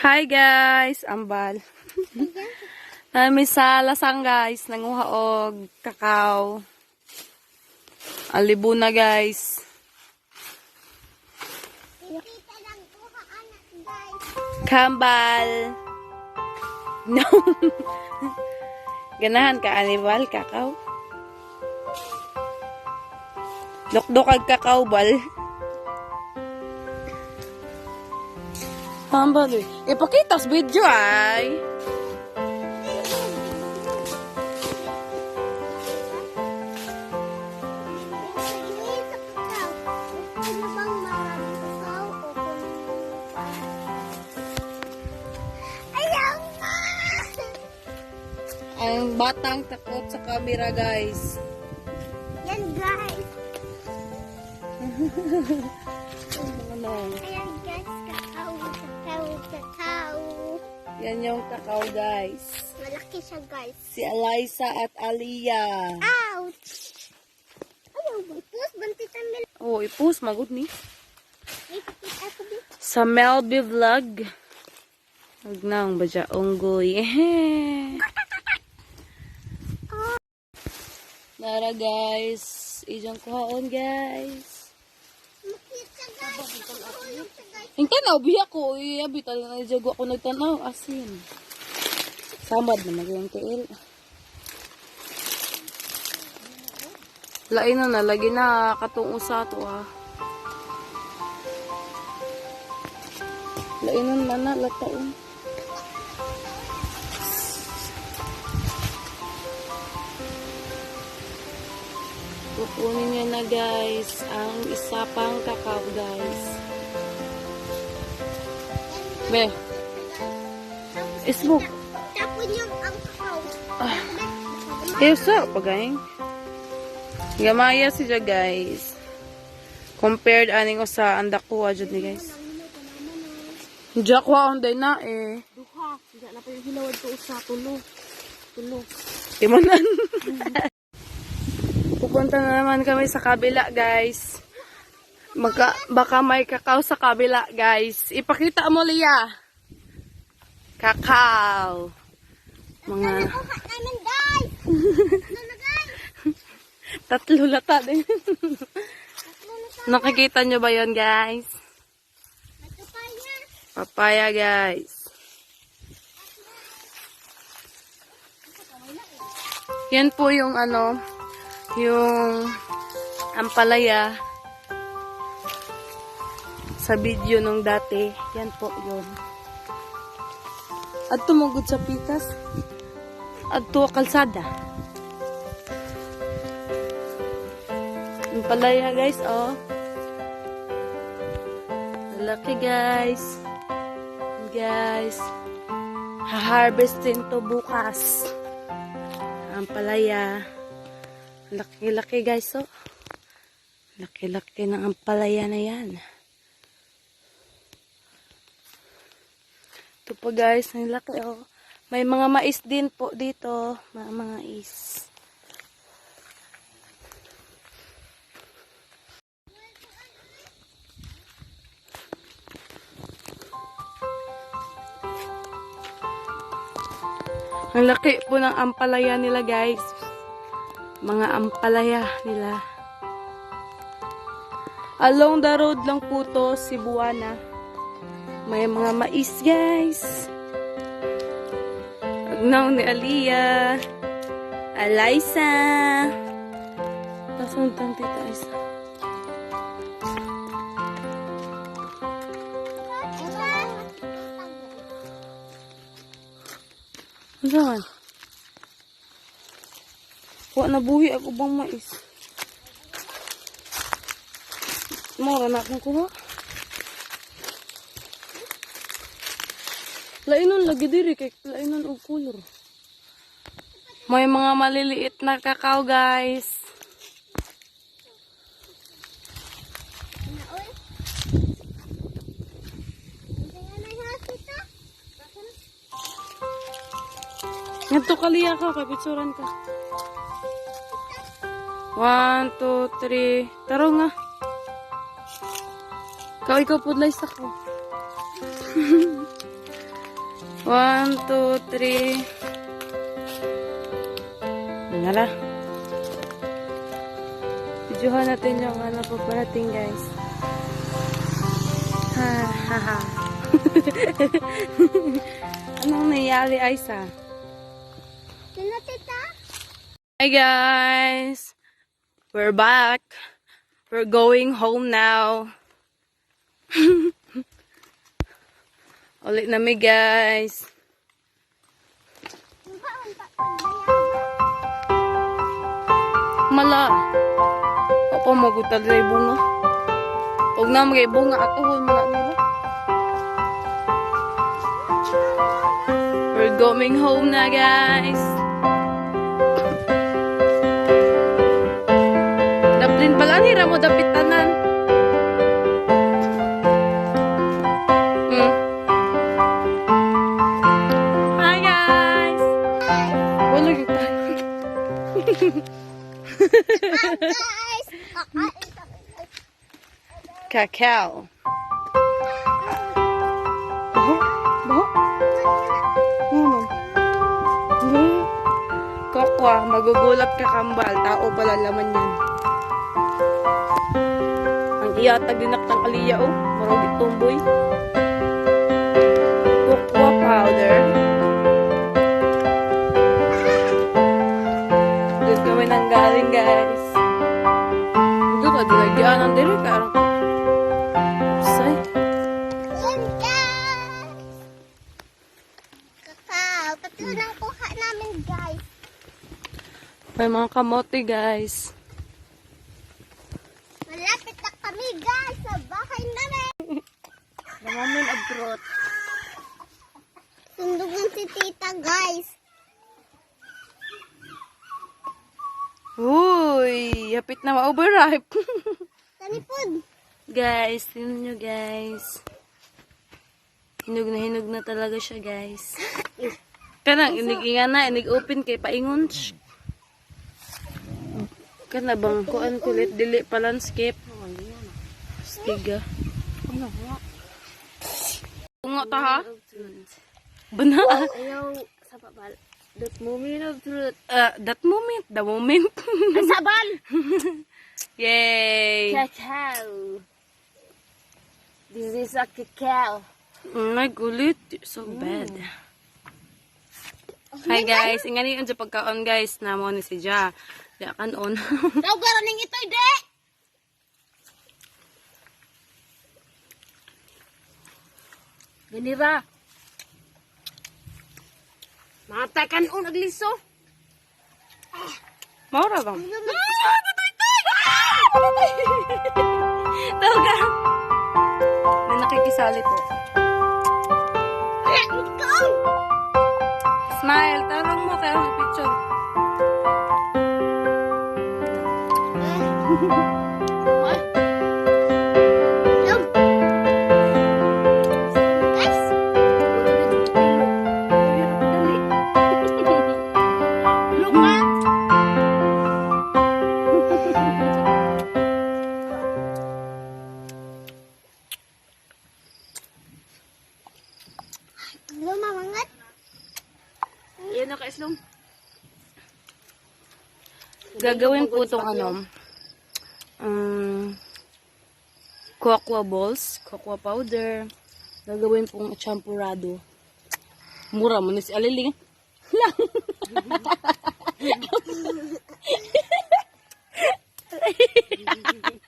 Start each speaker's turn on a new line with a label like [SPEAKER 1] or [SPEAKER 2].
[SPEAKER 1] Hi guys, ambal. Nami sa lasang guys, nanguha og kakao. Alibo na guys. Kambal. No. Ganahan ka anibal kakao. Dokdok ag kakao bal. Kambal eh. Ipakita sa video ay. Ang batang takot sa camera guys.
[SPEAKER 2] Yan guys.
[SPEAKER 1] Ano?
[SPEAKER 2] Ayan
[SPEAKER 1] Yan yung kakao guys.
[SPEAKER 2] Malaki siya guys.
[SPEAKER 1] Si Eliza at Aliyah.
[SPEAKER 2] Ouch! Ayaw ba? Pus, bantitan mil.
[SPEAKER 1] Oh, ipus magod ni. Sa Melby Vlog. Huwag na ang badya unggoy. Nara guys. Ijang kuhaon guys.
[SPEAKER 2] Makita guys. Siya guys.
[SPEAKER 1] Yung tanaw, biya ko. Iyabi talaga na jago ako nagtanaw. Asin. Samad na magayang tiil. Lain na na. Lagi na katong usa to ah. Lain na na na. Lataon. Kukunin niya na guys ang isa pang kakao guys. Be, isbuk.
[SPEAKER 2] Tapon yung ang kakao.
[SPEAKER 1] Ah. Isa, pagaling. Gamaya siya guys. Compared aning usa ang dakuha jud ni guys. Diya ko ang day na eh.
[SPEAKER 2] Duha. Hindi na pa yung hilawad ko sa tulo. Tulo.
[SPEAKER 1] Timanan. Pupunta na naman kami sa kabila guys. Baka, baka may kakao sa kabila guys. Ipakita mo Lia. Kakao. Mga.
[SPEAKER 2] Ano
[SPEAKER 1] tatlo lata din. Nakikita nyo ba yon guys? Papaya guys. Yan po yung ano, yung ampalaya sa video nung dati. Yan po yun. At tumugod sa pitas. At tuwa kalsada. Ampalaya guys, oh. Laki guys. Guys. Ha-harvestin to bukas. Ang palaya. Laki-laki guys, oh. Laki-laki ng ampalaya na yan. Ito po guys, ang oh. May mga mais din po dito. Mga mga is. Ang laki po ng ampalaya nila guys. Mga ampalaya nila. Along the road lang po to, Cebuana. May mga mais guys. Agnaw ni Aliyah. Alaysa. Tapos ang tita isa. Ano saan? Wa na buhi ako bang mais. Mura na akong kuha. Lainon lagi diri kay lainon og color. May mga maliliit na kakao guys. Ngadto kaliya ka kay pitsuran ka. One, two, three. Taro nga. Ikaw, ikaw pudlay sa ko. One, two, three. Nara. Videohan natin yung ano paparating guys. Ha, ha, ha. Anong nangyari, Aisa?
[SPEAKER 2] Sino tita?
[SPEAKER 1] Hi guys! We're back. We're going home now. Ulit na mi guys. Mala. Apa magutal na bunga. Huwag na magay bunga at uhol mo na nila. We're going home na guys. Daplin pala ni Ramo dapit tanan. Cacao. Baho? Baho? Ano? Hindi. Kokwa, magugulat ka kambal. Tao pala laman yan. Ang iyatag dinak ng aliya oh. Marog itumboy. Ka, dinagyan ng diri ka. Say.
[SPEAKER 2] Yan guys! Kakao. Tatlo nang kuha namin guys.
[SPEAKER 1] May mga kamote guys.
[SPEAKER 2] Malapit na kami guys sa bahay namin.
[SPEAKER 1] Namamin abroad.
[SPEAKER 2] Sundugan si tita guys.
[SPEAKER 1] Uy, hapit na ma-overripe.
[SPEAKER 2] Tanipod.
[SPEAKER 1] guys, tingnan nyo guys. Hinog na hinog na talaga siya guys. Kanang inig nga na, inig open kay paingon. Kana bang kuan kulit dili pa landscape. Stiga. Bunga ta ha? Bana.
[SPEAKER 2] Ayaw sa babal. That moment of truth.
[SPEAKER 1] Uh, that moment, the moment.
[SPEAKER 2] Sabal!
[SPEAKER 1] Yay!
[SPEAKER 2] Cacao. This is a cacao.
[SPEAKER 1] Oh my gulit. So bad. Hi guys. Ingani yun sa pagkaon guys. Namo ni si Ja. Di akan on.
[SPEAKER 2] Tawag ning ito, de!
[SPEAKER 1] Ganira.
[SPEAKER 2] Matakan o nagliso.
[SPEAKER 1] Maura bang? Tawag May nakikisali po.
[SPEAKER 2] Ikaw!
[SPEAKER 1] Smile. Tarong mo may picture. gagawin po itong ano, um, cocoa balls, cocoa powder, gagawin pong champurado. Mura mo na si Aliling. Lang.